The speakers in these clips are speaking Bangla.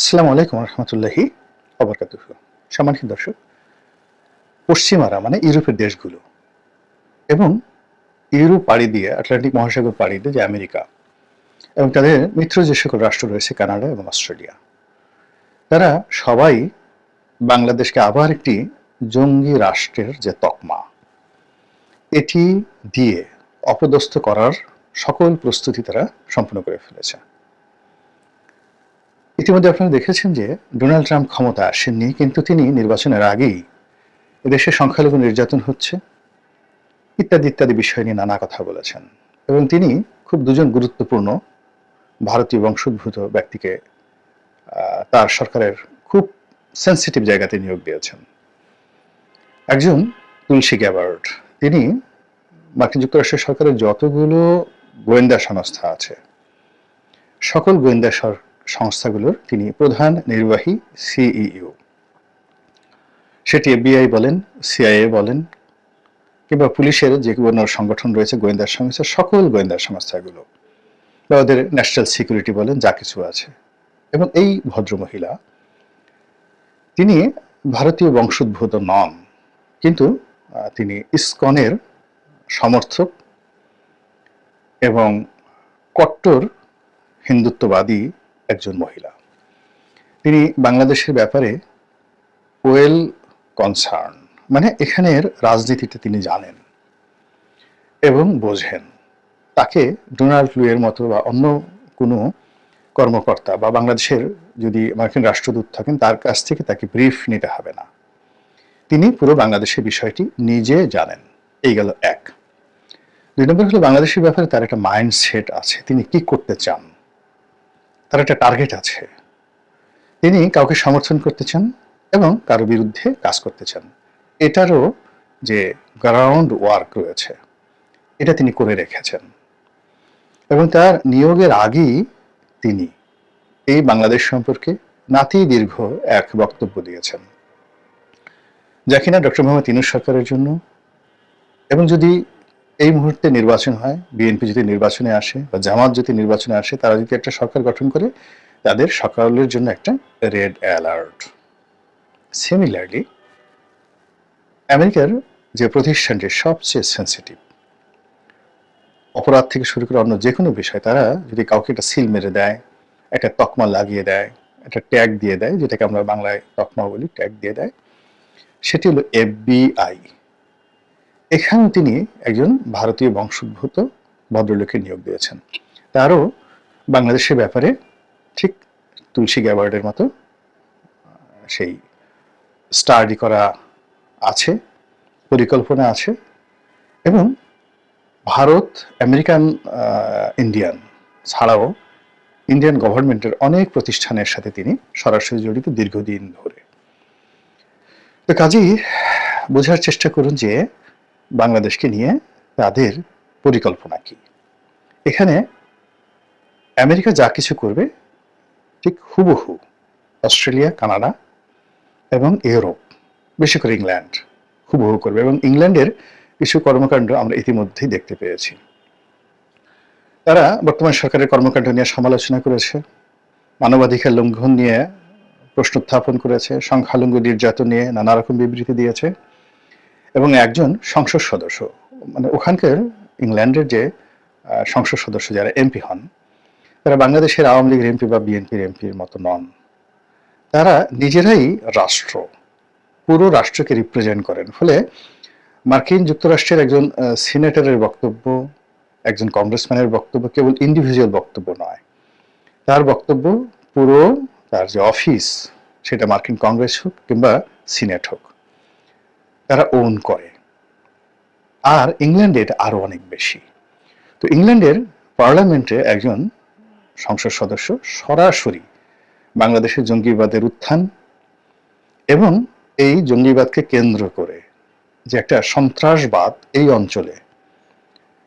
আসসালামু আলাইকুম রহমতুল্লাহি অবরকাতুহ সম্মানিত দর্শক, পশ্চিমারা মানে ইউরোপের দেশগুলো এবং ইউরোপ পাড়ি দিয়ে, আটলান্টিক মহাসাগর পাড়ি দিয়ে যে আমেরিকা এবং তাদের মিত্র যে সকল রাষ্ট্র রয়েছে, কানাডা এবং অস্ট্রেলিয়া, তারা সবাই বাংলাদেশকে আবার একটি জঙ্গি রাষ্ট্রের যে তকমা, এটি দিয়ে অপদস্থ করার সকল প্রস্তুতি তারা সম্পূর্ণ করে ফেলেছে। ইতিমধ্যে আপনারা দেখেছেন যে ডোনাল্ড ট্রাম্প ক্ষমতা আসেননি, কিন্তু তিনি নির্বাচনের আগেই এদেশে সংখ্যালঘু নির্যাতন হচ্ছে, ইত্যাদি ইত্যাদি বিষয় নিয়ে নানা কথা বলেছেন। এবং তিনি খুব দুজন গুরুত্বপূর্ণ ভারতীয় বংশোদ্ভূত ব্যক্তিকে তার সরকারের খুব সেন্সিটিভ জায়গাতে নিয়োগ দিয়েছেন। একজন তুলসী গ্যাবার্ড তিনি মার্কিন যুক্তরাষ্ট্রের সরকারের যতগুলো গোয়েন্দা সংস্থা আছে, সকল গোয়েন্দা সংস্থাগুলোর তিনি প্রধান নির্বাহী সিইও। সেটি এফবিআই বলেন, সিআইএ বলেন, কিংবা পুলিশের যে কোনো সংগঠন রয়েছে, গোয়েন্দা সংস্থা, সকল গোয়েন্দা সংস্থাগুলো, বা ওদের ন্যাশনাল সিকিউরিটি বলেন, যা কিছু আছে। এবং এই ভদ্রমহিলা, তিনি ভারতীয় বংশোদ্ভূত নন, কিন্তু তিনি ইসকনের সমর্থক এবং কট্টর হিন্দুত্ববাদী একজন মহিলা। তিনি বাংলাদেশের ব্যাপারে ওয়েল কনসার্ন মানে এখানের রাজনীতিতে তিনি জানেন এবং বোঝেন। তাকে ডোনাল্ড লুয়ের মতো বা অন্য কোনো কর্মকর্তা বা বাংলাদেশের যদি মার্কিন রাষ্ট্রদূত থাকেন, তার কাছ থেকে তাকে ব্রিফ নিতে হবে না। তিনি পুরো বাংলাদেশের বিষয়টি নিজে জানেন। এই গেল এক। দুই নম্বর হলো, বাংলাদেশের ব্যাপারে তার একটা মাইন্ডসেট আছে। তিনি কি করতে চান? তার একটা টার্গেট আছে। তিনি কাউকে সমর্থন করতে চান এবং কারও বিরুদ্ধে কাজ করতে চান এটারও যে গ্রাউন্ড ওয়ার্ক রয়েছে, এটা তিনি করে রেখেছেন। এবং তার নিয়োগের আগেই তিনি এই বাংলাদেশ সম্পর্কে নাতি দীর্ঘ এক বক্তব্য দিয়েছেন। যা কিনা ডক্টর মোহাম্মদ ইনুস সরকারের জন্য এবং যদি এই মুহূর্তে নির্বাচন হয়, বিএনপি যদি নির্বাচনে আসে বা জামাত যদি নির্বাচনে আসে, তারা যদি একটা সরকার গঠন করে, তাদের সকালের জন্য একটা রেড অ্যালার্ট সিমিলারলি আমেরিকার যে প্রতিষ্ঠানটি সবচেয়ে সেন্সিটিভ অপরাধ থেকে শুরু করে অন্য যে কোনো বিষয়, তারা যদি কাউকে একটা সিল মেরে দেয়, একটা তকমা লাগিয়ে দেয়, একটা ট্যাগ দিয়ে দেয়, যেটাকে আমরা বাংলায় তকমা বলি ট্যাগ দিয়ে দেয়, সেটি হলো এফবিআই। এখানেও তিনি একজন ভারতীয় বংশোদ্ভূত ভদ্রলোকে নিয়োগ দিয়েছেন। তারও বাংলাদেশের ব্যাপারে ঠিক তুলসী গ্যাবার্ডের মতো সেই স্টাডি করা আছে, পরিকল্পনা আছে এবং ভারত, আমেরিকান ইন্ডিয়ান ছাড়াও ইন্ডিয়ান গভর্নমেন্টের অনেক প্রতিষ্ঠানের সাথে তিনি সরাসরি জড়িত দীর্ঘদিন ধরে। তো কাজেই বোঝার চেষ্টা করুন যে বাংলাদেশকে নিয়ে তাদের পরিকল্পনা কি? এখানে আমেরিকা যা কিছু করবে, ঠিক হুবহু অস্ট্রেলিয়া, কানাডা এবং ইউরোপ বিশেষ করে ইংল্যান্ড হুবহু করবে এবং ইংল্যান্ডের কিছু কর্মকাণ্ড আমরা ইতিমধ্যেই দেখতে পেয়েছি। তারা বর্তমান সরকারের কর্মকাণ্ড নিয়ে সমালোচনা করেছে, মানবাধিকার লঙ্ঘন নিয়ে প্রশ্ন উত্থাপন করেছে, সংখ্যালঘু নির্যাতন নিয়ে নানা রকম বিবৃতি দিয়েছে। এবং একজন সংসদ সদস্য। মানে ওখানকার ইংল্যান্ডের যে সংসদ সদস্য যারা এমপি হন, তারা বাংলাদেশের আওয়ামী লীগের এমপি বা বিএনপির এমপির মতো নন। তারা নিজেরাই রাষ্ট্র, পুরো রাষ্ট্রকে রিপ্রেজেন্ট করেন। ফলে মার্কিন যুক্তরাষ্ট্রের একজন সিনেটরের বক্তব্য, একজন কংগ্রেসম্যানের বক্তব্য কেবল ইন্ডিভিজুয়াল বক্তব্য নয়। তার বক্তব্য পুরো তার যে অফিস সেটা মার্কিন কংগ্রেস হোক কিংবা সিনেট হোক। তারা ওন করে। আর ইংল্যান্ডে এটা আরও অনেক বেশি। তো ইংল্যান্ডের পার্লামেন্টে একজন সংসদ সদস্য সরাসরি বাংলাদেশের জঙ্গিবাদের উত্থান এবং এই জঙ্গিবাদকে কেন্দ্র করে যে একটা সন্ত্রাসবাদ এই অঞ্চলে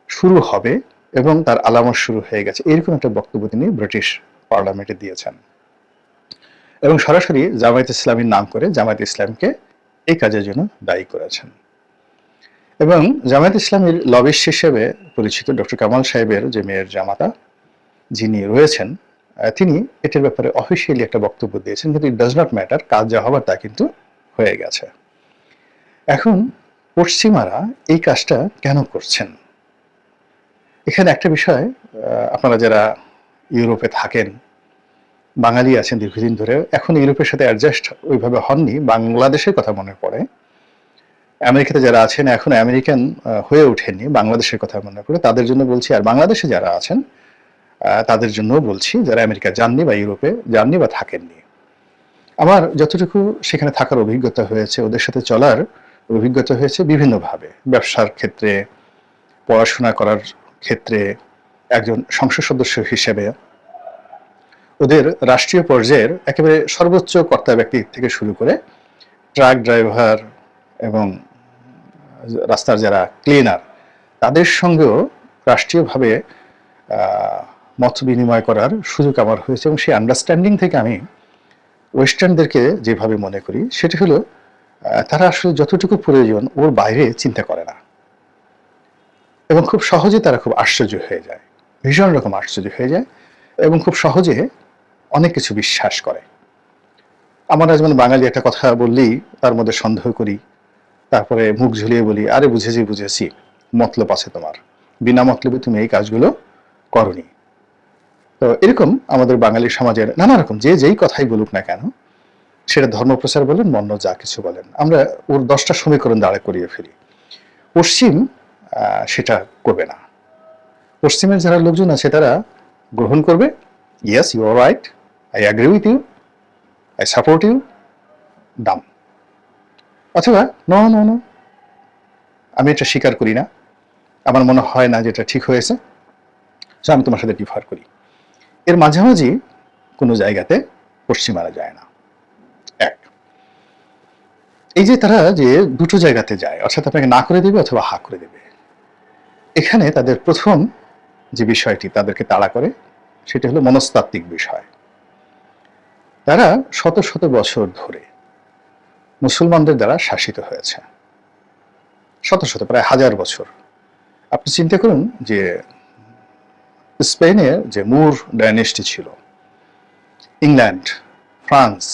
শুরু হবে এবং তার আলামত শুরু হয়ে গেছে। এরকম একটা বক্তব্য তিনি ব্রিটিশ পার্লামেন্টে দিয়েছেন। এবং সরাসরি জামায়াত ইসলামীর নাম করে জামায়াত ইসলামকে এই কাজের জন্য দায়ী করেছেন। এবং জামায়াত ইসলামীর লবিস্ট হিসেবে পরিচিত ডক্টর কামাল সাহেবের যে মেয়ের জামাতা, যিনি রয়েছেন তিনি এটার ব্যাপারে অফিসিয়ালি একটা বক্তব্য দিয়েছেন, কিন্তু ইট ডাজ নট ম্যাটার কাজ যা হবার তা কিন্তু হয়ে গেছে। এখন পশ্চিমারা এই কাজটা কেন করছেন? এখানে একটা বিষয় আপনারা যারা ইউরোপে থাকেন বাঙালি আছেন দীর্ঘদিন ধরে, এখন ইউরোপের সাথে অ্যাডজাস্ট ওইভাবে হননি। বাংলাদেশের কথা মনে পড়ে। আমেরিকাতে যারা আছেন, এখন আমেরিকান হয়ে ওঠেননি। বাংলাদেশের কথা মনে পড়ে। তাদের জন্য বলছি, আর বাংলাদেশে যারা আছেন তাদের জন্য বলছি, যারা আমেরিকা যাননি বা ইউরোপে যাননি বা থাকেননি। আমার যতটুকু সেখানে থাকার অভিজ্ঞতা হয়েছে, ওদের সাথে চলার অভিজ্ঞতা হয়েছে বিভিন্নভাবে। ব্যবসার ক্ষেত্রে, পড়াশোনা করার ক্ষেত্রে একজন সংসদ সদস্য হিসেবে ওদের রাষ্ট্রীয় পর্যায়ের একেবারে সর্বোচ্চ কর্তা ব্যক্তি থেকে শুরু করে ট্রাক ড্রাইভার এবং রাস্তার যারা ক্লিনার, তাদের সঙ্গেও রাষ্ট্রীয়ভাবে মত বিনিময় করার সুযোগ আমার হয়েছে এবং সেই আন্ডারস্ট্যান্ডিং থেকে আমি ওয়েস্টার্নদেরকে যেভাবে মনে করি, সেটি হলো তারা আসলে যতটুকু প্রয়োজন ওর বাইরে চিন্তা করে না। এবং খুব সহজে তারা খুব আশ্চর্য হয়ে যায়, ভীষণ রকম আশ্চর্য হয়ে যায় এবং খুব সহজে অনেক কিছু বিশ্বাস করে। আমরা যেমন বাঙালি একটা কথা বললেই তার মধ্যে সন্দেহ করি, তারপরে মুখ ঝুলিয়ে বলি, আরে বুঝেছি বুঝেছি, মতলব আছে তোমার। বিনা মতলবে তুমি এই কাজগুলো করনি। তো এরকম আমাদের বাঙালি সমাজের নানা রকম, যে যেই কথাই বলুক না কেন, সেটা ধর্মপ্রচার বলেন মন্য যা কিছু বলেন। আমরা ওর দশটা সমীকরণ দাঁড়া করিয়ে ফেলি। পশ্চিম সেটা করবে না। পশ্চিমের যারা লোকজন আছে, তারা গ্রহণ করবে। Yes you are right I agree with you I support you Dam অথবা ন ন ন আমি এটা স্বীকার করি না। আমার মনে হয় না যে এটা ঠিক হয়েছে। তো আমি তোমার সাথে ডিফার করি। এর মাঝামাঝি কোনো জায়গাতে পশ্চিমারা যায় না। এক। এই যে তারা যে দুটো জায়গাতে যায়, অর্থাৎ আপনাকে না করে দেবে অথবা হা করে দেবে। এখানে তাদের প্রথম যে বিষয়টি তাদেরকে তাড়া করে, সেটা হলো মনস্তাত্ত্বিক বিষয়। তারা শত শত বছর ধরে মুসলমানদের দ্বারা শাসিত হয়েছে। শত শত, প্রায় হাজার বছর। আপনি চিন্তা করুন যে স্পেনের যে মুর ডাইনেস্টি ছিল, ইংল্যান্ড, ফ্রান্স,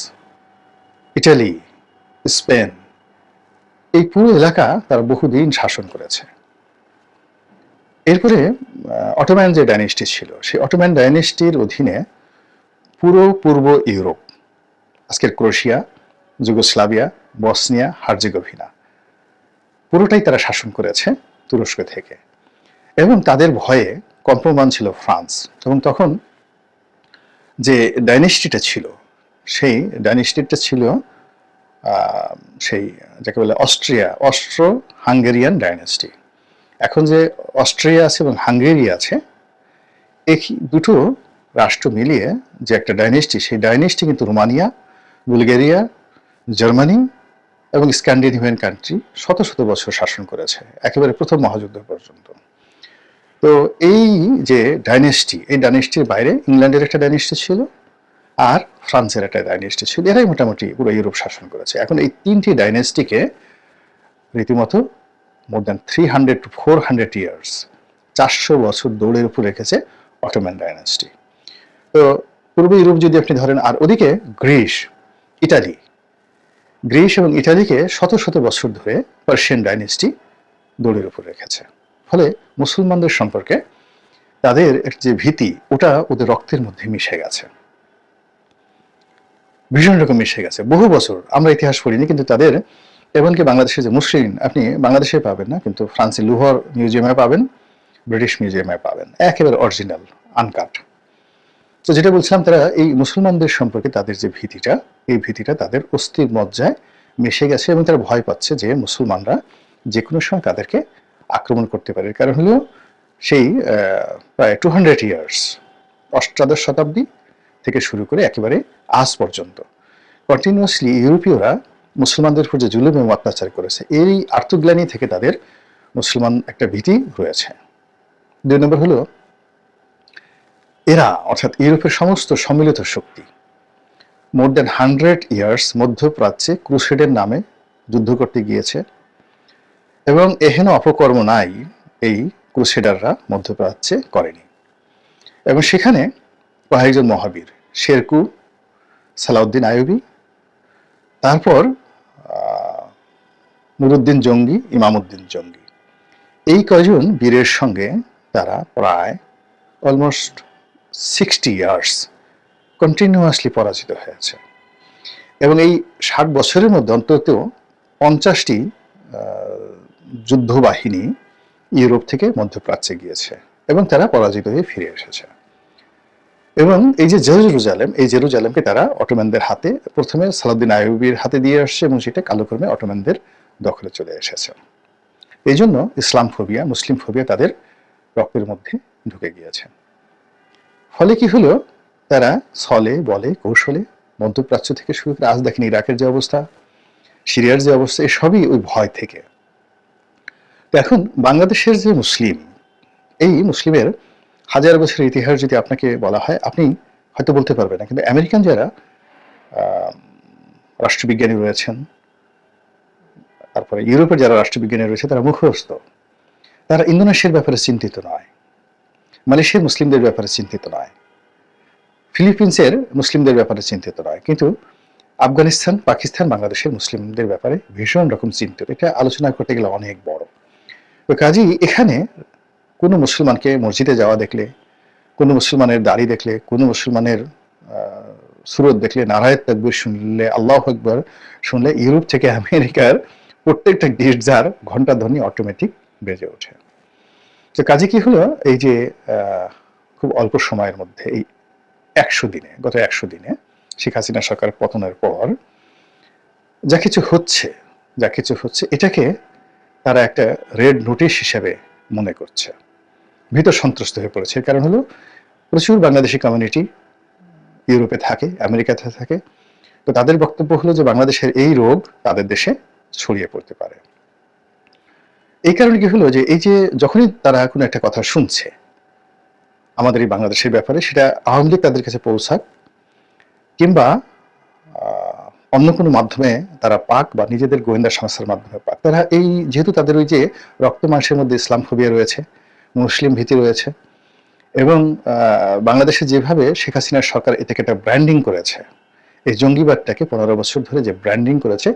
ইটালি, স্পেন, এই পুরো এলাকা তারা বহুদিন শাসন করেছে। এরপরে অটোম্যান যে ডাইনেস্টি ছিল, সেই অটোম্যান ডাইনেস্টির অধীনে পুরো পূর্ব ইউরোপ আজকের ক্রোশিয়া, যুগোস্লাভিয়া, বসনিয়া, হার্জেগোভিনা। পুরোটাই তারা শাসন করেছে তুরস্ক থেকে। এবং তাদের ভয়ে কম্পমান ছিল ফ্রান্স। এবং তখন যে ডাইনেস্টিটা ছিল, সেই ডাইনেস্টিটা ছিল সেই যাকে বলে অস্ট্রিয়া অস্ট্রো হাঙ্গেরিয়ান ডাইনেস্টি। এখন যে অস্ট্রিয়া আছে এবং হাঙ্গেরি আছে এই দুটো রাষ্ট্র মিলিয়ে যে একটা ডাইনেস্টি, সেই ডাইনেস্টি কিন্তু রোমানিয়া বুলগেরিয়া, জার্মানি এবং স্ক্যান্ডিনেভিয়ান কান্ট্রি শত শত বছর শাসন করেছে, একেবারে প্রথম মহাযুদ্ধ পর্যন্ত। তো এই যে ডাইনেস্টি এই ডাইনেস্টির বাইরে ইংল্যান্ডের একটা ডাইনেস্টি ছিল আর ফ্রান্সের একটা ডাইনেস্টি ছিল। এরাই মোটামুটি পুরো ইউরোপ শাসন করেছে। এখন এই তিনটি ডাইনেস্টিকে রীতিমতো more than three hundred to four hundred years চারশো বছর দৌড়ের উপর রেখেছে অটোম্যান ডাইনেস্টি তো পূর্ব ইউরোপ যদি আপনি ধরেন, আর ওদিকে গ্রিস ইটালি গ্রিস এবং ইটালিকে শত শত বছর ধরে পার্সিয়ান ডাইনেস্টি দৌড়ের উপর রেখেছে। ফলে মুসলমানদের সম্পর্কে তাদের যে ভীতি, ওটা ওদের রক্তের মধ্যে মিশে গেছে। ভীষণ রকম মিশে গেছে। বহু বছর, আমরা ইতিহাস পড়িনি, কিন্তু তাদের, এমনকি বাংলাদেশের যে মুসলিম, আপনি বাংলাদেশে পাবেন না, কিন্তু ফ্রান্সের লুহর মিউজিয়ামে পাবেন, ব্রিটিশ মিউজিয়ামে পাবেন। একেবারে অরিজিনাল আনকাট তো যেটা বলছিলাম, তারা এই মুসলমানদের সম্পর্কে তাদের যে ভীতিটা, এই ভীতিটা তাদের অস্থির মজ্জায় মিশে গেছে এবং তারা ভয় পাচ্ছে যে মুসলমানরা যে কোনো সময় তাদেরকে আক্রমণ করতে পারে। কারণ হলো সেই প্রায় টু হান্ড্রেড ইয়ার্স অষ্টাদশ শতাব্দী থেকে শুরু করে একেবারে আজ পর্যন্ত। কন্টিনিউয়াসলি ইউরোপীয়রা মুসলমানদের উপর যে জুলুম এবং অত্যাচার করেছে এই আত্মগ্লানি থেকে তাদের মুসলমান একটা ভীতি রয়েছে। দুই নম্বর হলো এরা, অর্থাৎ ইউরোপের সমস্ত সম্মিলিত শক্তি মোর দেন হান্ড্রেড ইয়ার্স মধ্যপ্রাচ্যে ক্রুসেডের নামে যুদ্ধ করতে গিয়েছে, এবং এহেন অপকর্ম নাই এই ক্রুসেডাররা মধ্যপ্রাচ্যে করেনি। এবং সেখানে কয়েকজন মহাবীর, শেরকু, সালাউদ্দিন আয়ুবি তারপর নুরুদ্দিন জঙ্গি, ইমামুদ্দিন জঙ্গি। এই কয়জন বীরের সঙ্গে তারা প্রায় অলমোস্ট সিক্সটি ইয়ার্স কন্টিনিউয়াসলি পরাজিত হয়েছে। এবং এই ষাট বছরের মধ্যে অন্তত পঞ্চাশটি যুদ্ধবাহিনী ইউরোপ থেকে মধ্যপ্রাচ্যে গিয়েছে এবং তারা পরাজিত হয়ে ফিরে এসেছে। এবং এই যে জেরুজালেম, এই জেরুজালেমকে তারা অটোম্যানদের হাতে, প্রথমে সালাউদ্দিন আইয়ুবির হাতে দিয়ে আসছে এবং সেটা কালক্রমে অটোম্যানদের দখলে চলে এসেছে। এই জন্য ইসলাম ফোবিয়া মুসলিম ফোবিয়া তাদের রক্তের মধ্যে ঢুকে গিয়েছে। ফলে কি হলো? তারা ছলে, বলে, কৌশলে মধ্যপ্রাচ্য থেকে শুরু করে আজ দেখেন ইরাকের যে অবস্থা, সিরিয়ার যে অবস্থা, এসবই ওই ভয় থেকে। এখন বাংলাদেশের যে মুসলিম, এই মুসলিমের হাজার বছরের ইতিহাস যদি আপনাকে বলা হয়, আপনি হয়তো বলতে পারবেন না। কিন্তু আমেরিকান যারা রাষ্ট্রবিজ্ঞানী রয়েছেন, তারপরে ইউরোপের যারা রাষ্ট্রবিজ্ঞানী রয়েছে, তারা মুখস্থ। তারা ইন্দোনেশিয়ার ব্যাপারে চিন্তিত নয়। মালয়েশিয়ার মুসলিমদের ব্যাপারে চিন্তিত নয়। ফিলিপিন্সের মুসলিমদের ব্যাপারে চিন্তিত নয়। কিন্তু আফগানিস্তান, পাকিস্তান, বাংলাদেশের মুসলিমদের ব্যাপারে ভীষণ রকম চিন্তিত। এটা আলোচনা করতে গেলে অনেক বড়। তো কাজেই এখানে কোনো মুসলমানকে মসজিদে যাওয়া দেখলে, কোনো মুসলমানের দাড়ি দেখলে, কোনো মুসলমানের সুরত দেখলে নারায়ণ তকবির শুনলে, আল্লাহ আকবর শুনলে, ইউরোপ থেকে আমেরিকার প্রত্যেকটা গির্জার ঘণ্টা ধ্বনি অটোমেটিক বেজে ওঠে। তো কাজে কি হলো? এই যে খুব অল্প সময়ের মধ্যে, এই একশো দিনে, গত একশো দিনে শেখ হাসিনা সরকার পতনের পর যা কিছু হচ্ছে, যা কিছু হচ্ছে, এটাকে তারা একটা রেড নোটিশ হিসেবে মনে করছে। ভীত সন্ত্রস্ত হয়ে পড়েছে। কারণ হলো, প্রচুর বাংলাদেশি কমিউনিটি ইউরোপে থাকে, আমেরিকাতে থাকে। তো তাদের বক্তব্য হলো যে, বাংলাদেশের এই রোগ তাদের দেশে ছড়িয়ে পড়তে পারে। এই কারণে কি হলো যে এই যে যখনই তারা কোনো একটা কথা শুনছে, আমাদের এই বাংলাদেশের ব্যাপারে, সেটা আওয়ামী লীগ তাদের কাছে পৌঁছাক কিংবা অন্য কোনো মাধ্যমে তারা পাক বা নিজেদের গোয়েন্দা সংস্থার মাধ্যমে পাক। তারা এই যেহেতু তাদের ওই যে রক্ত মাংসের মধ্যে ইসলাম ফোবিয়া রয়েছে, মুসলিম ভীতি রয়েছে এবং বাংলাদেশে যেভাবে শেখ হাসিনার সরকার এটাকে একটা ব্র্যান্ডিং করেছে, এই জঙ্গিবাদটাকে পনেরো বছর ধরে যে ব্র্যান্ডিং করেছে,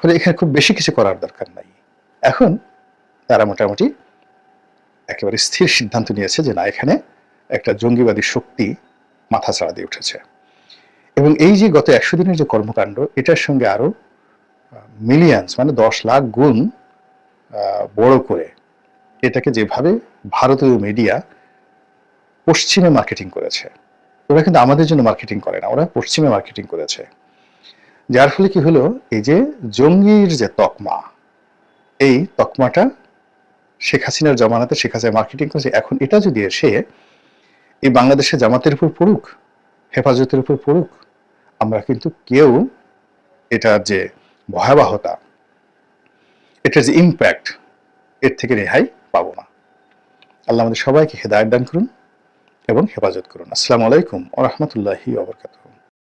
ফলে এখানে খুব বেশি কিছু করার দরকার নাই। এখন তারা মোটামুটি একেবারে স্থির সিদ্ধান্ত নিয়েছে যে না, এখানে একটা জঙ্গিবাদী শক্তি মাথা ছাড়া দিয়ে উঠেছে। এবং এই যে গত একশো দিনের যে কর্মকাণ্ড, এটার সঙ্গে আরও মিলিয়ন্স মানে দশ লাখ গুণ বড় করে এটাকে যেভাবে ভারতীয় মিডিয়া পশ্চিমে মার্কেটিং করেছে। ওরা কিন্তু আমাদের জন্য মার্কেটিং করে না, ওরা পশ্চিমে মার্কেটিং করেছে। যার ফলে কি হলো, এই যে জঙ্গির যে তকমা, এই তকমাটা শেখ হাসিনার জমানাতে শেখ হাসিনা মার্কেটিং করেছে। এখন এটা যদি এসে এই বাংলাদেশে জামাতের উপর পড়ুক, হেফাজতের উপর পড়ুক, আমরা কিন্তু কেউ এটার যে ভয়াবহতা, এটার যে ইম্প্যাক্ট এর থেকে রেহাই পাবো না। আল্লাহ আমাদের সবাইকে হেদায়ত দান করুন এবং হেফাজত করুন। আসসালামু আলাইকুম ওরহমতুল্লাহি ওবরকাতুহ